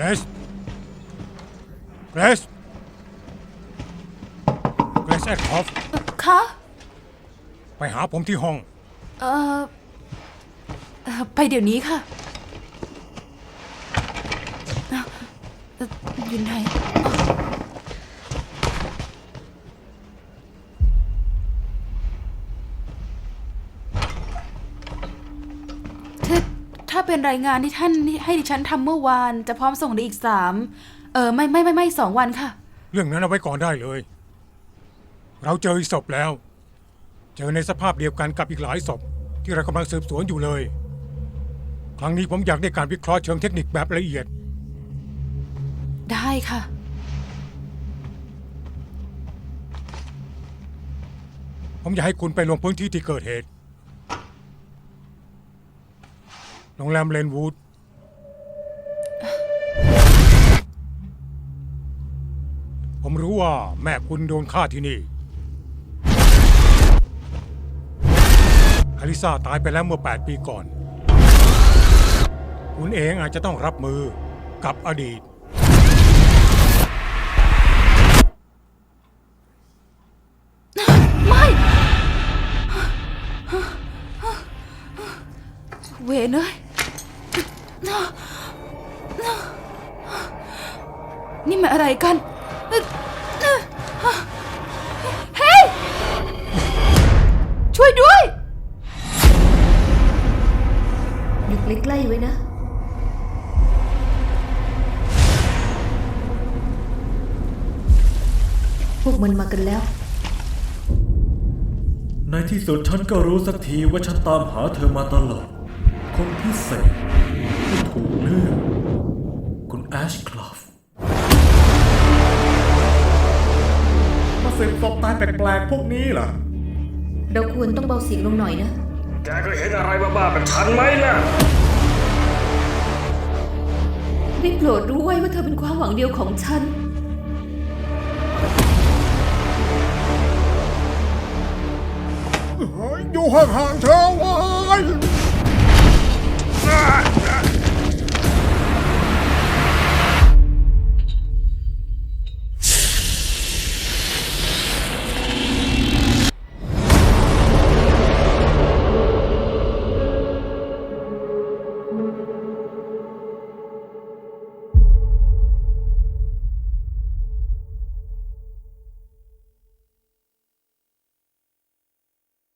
รสเกรซเกรซแอดคอฟคะไปหาผมที่ห้อง เอ่อเอ่อไปเดี๋ยวนี้ค่ะเอ่อเอ่ออยู่ไหนอ๋อถ้า ถ้าเป็นรายงานที่ท่านให้ดิฉันทำเมื่อวาน จะพร้อมส่งในอีกสามเออไม่ไม่ไม่ไม่สองวันค่ะ เรื่องนั้นเอาไว้ก่อนได้เลย เราเจออีกศพแล้ว เจอในสภาพเดียวกันกับอีกหลายศพ ที่เรากำลังสืบสวนอยู่เลย ครั้งนี้ผมอยากได้การวิเคราะห์เชิงเทคนิคแบบละเอียด ได้ค่ะ ผมอยากให้คุณไปลงพื้นที่ที่เกิดเหตุ โรงแรมเลนวูด ผมรู้ว่าแม่คุณโดนฆ่าที่นี่ อลิซาตายไปแล้วเมื่อ 8 ปีก่อน คุณเองอาจจะต้องรับมือกับอดีต ไม่ เวนเอ้ย นี่มันอะไรกัน เฮ้ย ช่วยด้วย อยู่ใกล้ๆไว้นะ พวกมันมากันแล้ว ในที่สุดฉันก็รู้สักทีว่าฉันตามหาเธอมาตลอด คนพิเศษที่ถูกเลือกคุณแอชคลอฟมาสืบศพตายแปลกๆพวกนี้เหรอ เราควรต้องเบาเสียงลงหน่อยนะ แกก็เห็นอะไรบ้าๆแบบฉันไหมล่ะได้โปรดรู้ไว้ว่าเธอเป็นความหวังเดียวของฉัน อยู่ห่างๆเธอไว้